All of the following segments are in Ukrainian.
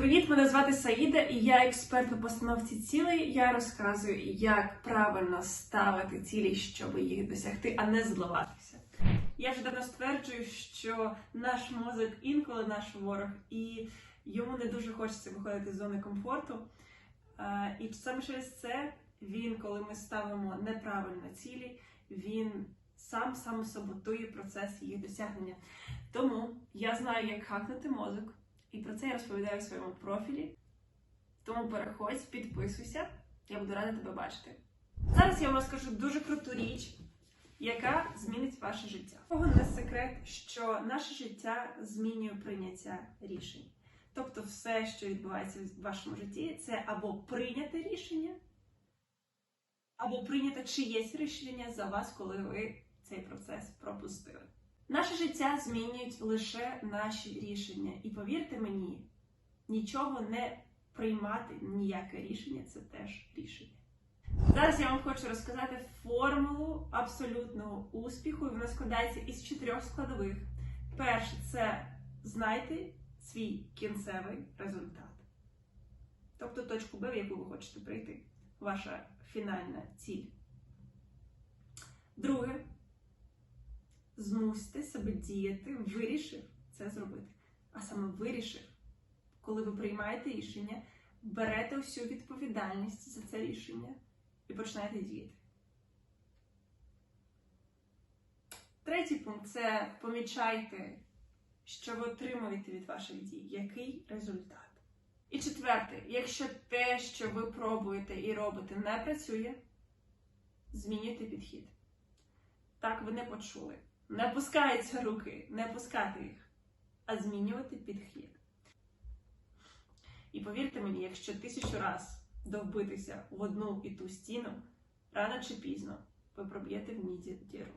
Привіт, мене звати Саїда, і я експерт у постановці цілей. Я розказую, як правильно ставити цілі, щоб їх досягти, а не зливатися. Я вже давно стверджую, що наш мозок інколи наш ворог, і йому не дуже хочеться виходити з зони комфорту. І саме через це він, коли ми ставимо неправильно цілі, він сам самосаботує процес їх досягнення. Тому я знаю, як хакнути мозок. І про це я розповідаю в своєму профілі. Тому переходь, підписуйся, я буду рада тебе бачити. Зараз я вам розкажу дуже круту річ, яка змінить ваше життя. Кого не секрет, що наше життя змінює прийняття рішень. Тобто, все, що відбувається в вашому житті, це або прийняте рішення, або прийняте чиєсь рішення за вас, коли ви цей процес пропустили. Наше життя змінюють лише наші рішення. І повірте мені, нічого не приймати, ніяке рішення це теж рішення. Зараз я вам хочу розказати формулу абсолютного успіху, і вона складається із чотирьох складових. Перше це знайте свій кінцевий результат. Тобто точку Б, в яку ви хочете прийти, ваша фінальна ціль. Друге, змусьте себе діяти, вирішив це зробити. А саме вирішив, коли ви приймаєте рішення, берете всю відповідальність за це рішення і починаєте діяти. Третій пункт це помічайте, що ви отримуєте від ваших дій, який результат. І четверте, якщо те, що ви пробуєте і робите, не працює, змінюйте підхід. Так, ви не почули. Не опускаються руки, не опускати їх, а змінювати підхід. І повірте мені, якщо тисячу раз довбитися в одну і ту стіну, рано чи пізно ви проб'єте в ній діру.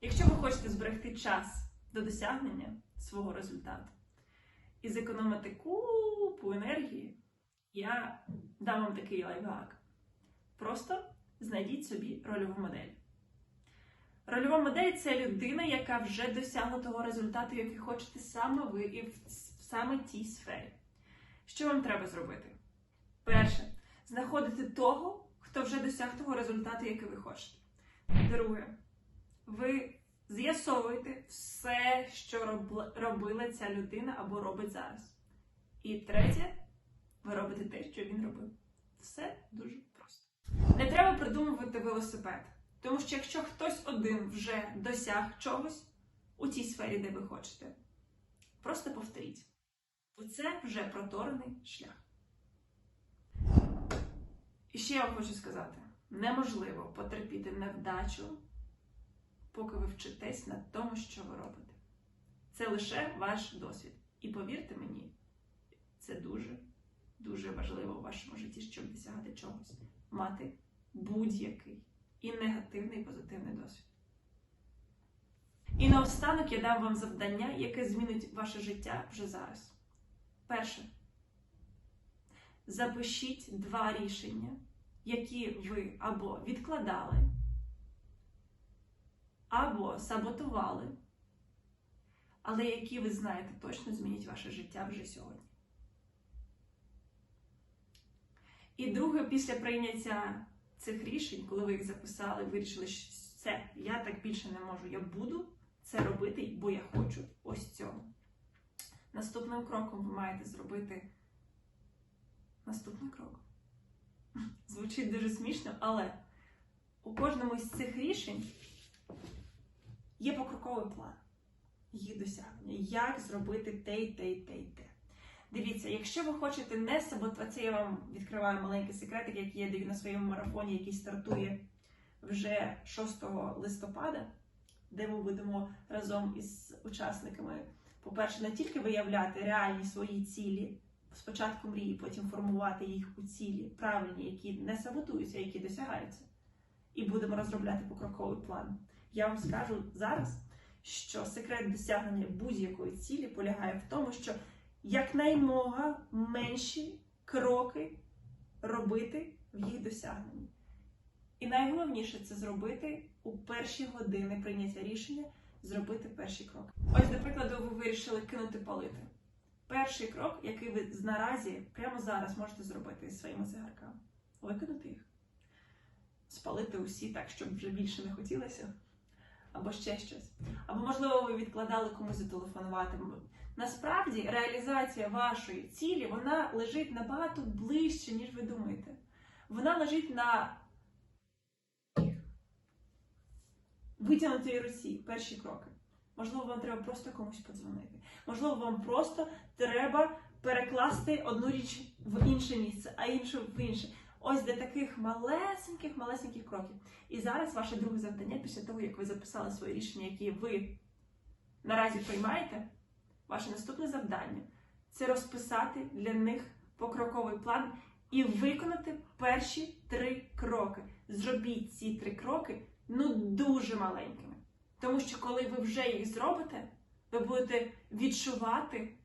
Якщо ви хочете зберегти час до досягнення свого результату і зекономити купу енергії, я дам вам такий лайфхак. Просто знайдіть собі рольову модель. Рольова модель це людина, яка вже досягла того результату, який хочете саме ви і в саме тій сфері. Що вам треба зробити? Перше, знаходити того, хто вже досяг того результату, який ви хочете. Друге, ви з'ясовуєте все, що робила ця людина або робить зараз. І третє, ви робите те, що він робив. Все дуже просто. Не треба придумувати велосипед. Тому що якщо хтось один вже досяг чогось у тій сфері, де ви хочете, просто повторіть. Оце вже проторений шлях. І ще я вам хочу сказати: неможливо потерпіти невдачу, поки ви вчитесь на тому, що ви робите. Це лише ваш досвід. І повірте мені, це дуже, дуже важливо в вашому житті, щоб досягати чогось. Мати будь-який і негативний і позитивний досвід. І наостанок я дам вам завдання, яке змінить ваше життя вже зараз. Перше. Запишіть два рішення, які ви або відкладали, або саботували, але які ви знаєте точно змінять ваше життя вже сьогодні. І друге, після прийняття цих рішень, коли ви їх записали, вирішили, що все, я так більше не можу, я буду це робити, бо я хочу ось цього. Наступним кроком ви маєте зробити наступний крок. Звучить дуже смішно, але у кожному з цих рішень є покроковий план їх досягнення, як зробити те, і те, і те, і те. Дивіться, якщо ви хочете не саботувати, це я вам відкриваю маленький секретик, який я даю на своєму марафоні, який стартує вже 6 листопада, де ми будемо разом із учасниками, по-перше, не тільки виявляти реальні свої цілі, спочатку мрії, потім формувати їх у цілі, правильні, які не саботуються, які досягаються. І будемо розробляти покроковий план. Я вам скажу зараз, що секрет досягнення будь-якої цілі полягає в тому, що якнаймога менші кроки робити в їх досягненні. І найголовніше це зробити у перші години прийняття рішення, зробити перший крок. Ось, до прикладу, ви вирішили кинути палити. Перший крок, який ви наразі прямо зараз можете зробити із своїми цигарками, викинути їх, спалити усі так, щоб вже більше не хотілося, або ще щось. Або, можливо, ви відкладали комусь зателефонувати. Насправді реалізація вашої цілі вона лежить набагато ближче, ніж ви думаєте. Вона лежить на витягнутій руці перші кроки. Можливо, вам треба просто комусь подзвонити. Можливо, вам просто треба перекласти одну річ в інше місце, а іншу в інше. Ось для таких малесеньких, малесеньких кроків. І зараз ваше друге завдання, після того, як ви записали свої рішення, які ви наразі приймаєте, ваше наступне завдання це розписати для них покроковий план і виконати перші три кроки. Зробіть ці три кроки ну дуже маленькими. Тому що коли ви вже їх зробите, ви будете відчувати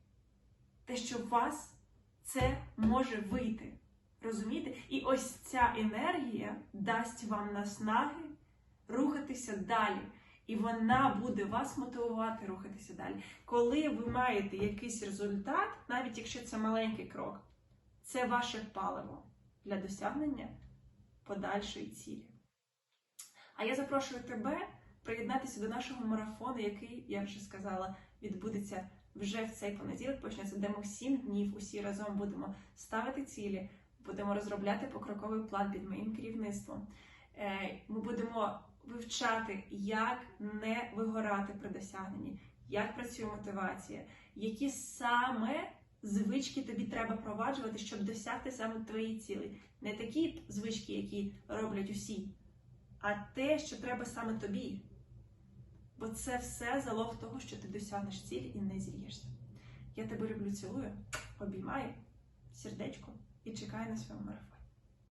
те, що у вас це може вийти. Розумієте? І ось ця енергія дасть вам наснаги рухатися далі. І вона буде вас мотивувати рухатися далі. Коли ви маєте якийсь результат, навіть якщо це маленький крок, це ваше паливо для досягнення подальшої цілі. А я запрошую тебе приєднатися до нашого марафону, який, я вже сказала, відбудеться вже в цей понеділок. Почнеться, де ми сім днів усі разом будемо ставити цілі, будемо розробляти покроковий план під моїм керівництвом. Е, Ми будемо вивчати, як не вигорати при досягненні, як працює мотивація, які саме звички тобі треба проваджувати, щоб досягти саме твої цілі. Не такі звички, які роблять усі, а те, що треба саме тобі. Бо це все залог того, що ти досягнеш цілі і не зір'єшся. Я тебе люблю, цілую, обіймаю, сердечко і чекай на свій марафоні.